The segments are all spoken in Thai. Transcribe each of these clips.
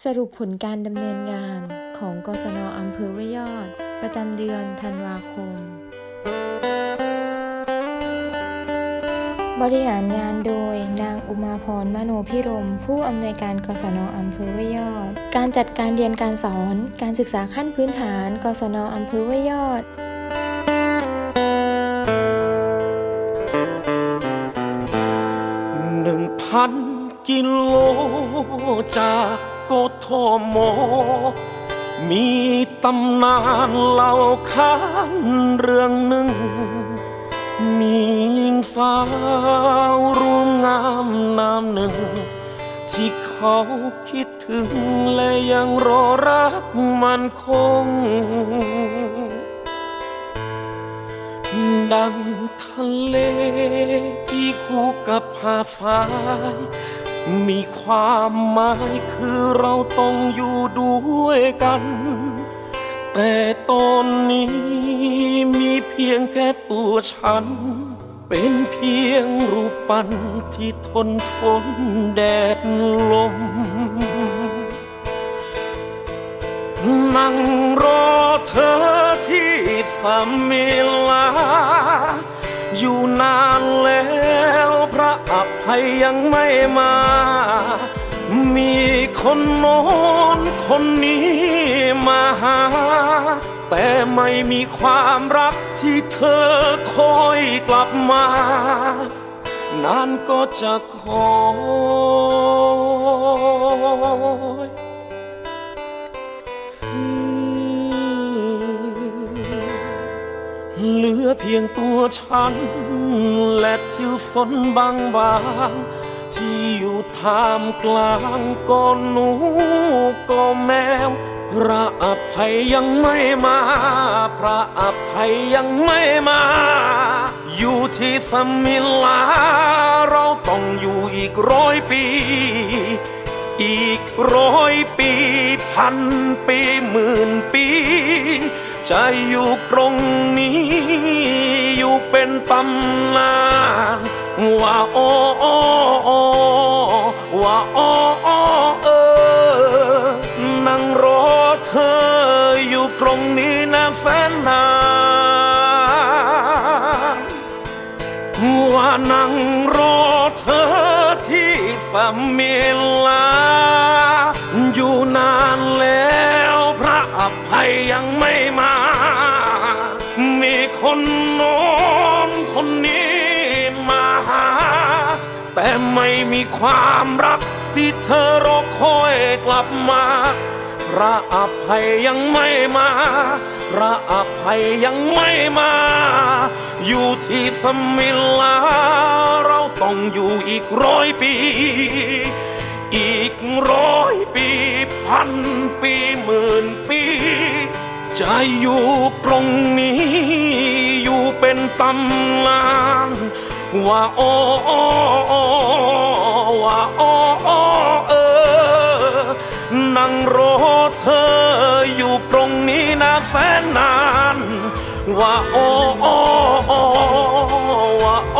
สรุปผลการดำเนินงานของกศนอำเภอห้วยยอด ประจำเดือนธันวาคม บริหารงานโดยนางอุมาพรมโนพิรม ผู้อำนวยการกศนอำเภอห้วยยอด การจัดการเรียนการสอน การศึกษาขั้นพื้นฐานกศนอำเภอห้วยยอดหนึ่งพันกิโลจาก กโทโมมีตำนานเล่าขานเรื่องหนึ่ง มีหญิงสาวรูปงามนามหนึ่ง ที่เขาคิดถึงและยังรอรักมันคง ดังทะเลที่คู่กับหาดทราย มีความหมายคือเราต้องอยู่ด้วยกัน แต่ตอนนี้มีเพียงแค่ตัวฉัน เป็นเพียงรูปปั้นที่ทนฝนแดดลม นั่งรอเธอที่สามิลา อยู่นานแล้วพระ อภัยยังไม่มา มีคนโน้นคนนี้มาหา แต่ไม่มีความรักที่เธอคอยกลับมา นานก็จะคอย เหลือเพียงตัวฉัน และทิวฝนบางบางที่อยู่ท่ามกลางก็หนูก็แมวพระอภัยยังไม่มา พระอภัยยังไม่มา อยู่ที่สมิลา เราต้องอยู่อีกร้อยปี อีกร้อยปี พันปีหมื่นปี จะอยู่ตรงนี้ อยู่เป็นตำนานว่าโอ้โอ้อว่าโอ้โอเออนั่งรอเธออยู่ตรงนี้นานแสนนานว่านั่งรอเธอที่สามิลาอยู่นานแล้ว ภัยยังไม่มา มีคนโน้นคนนี้มาหา แต่ไม่มีความรักที่เธอรอคอยกลับมาพระอภัยยังไม่มาพระอภัยยังไม่มา อยู่ที่สมิลา เราต้องอยู่อีกร้อยปี อีกร้อยปีพันปีหมื่นปี จอยู่ตรงนี้ อยู่เป็นตำนานว่าโอ้อว่าโอเออนั่งรอเธออยู่ตรงนี้นาแสนนานว่าโอ้อว่าโอ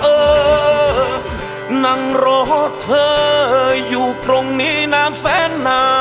เออนั่งรอเธออยู่ตรงนี้นานแสนนาน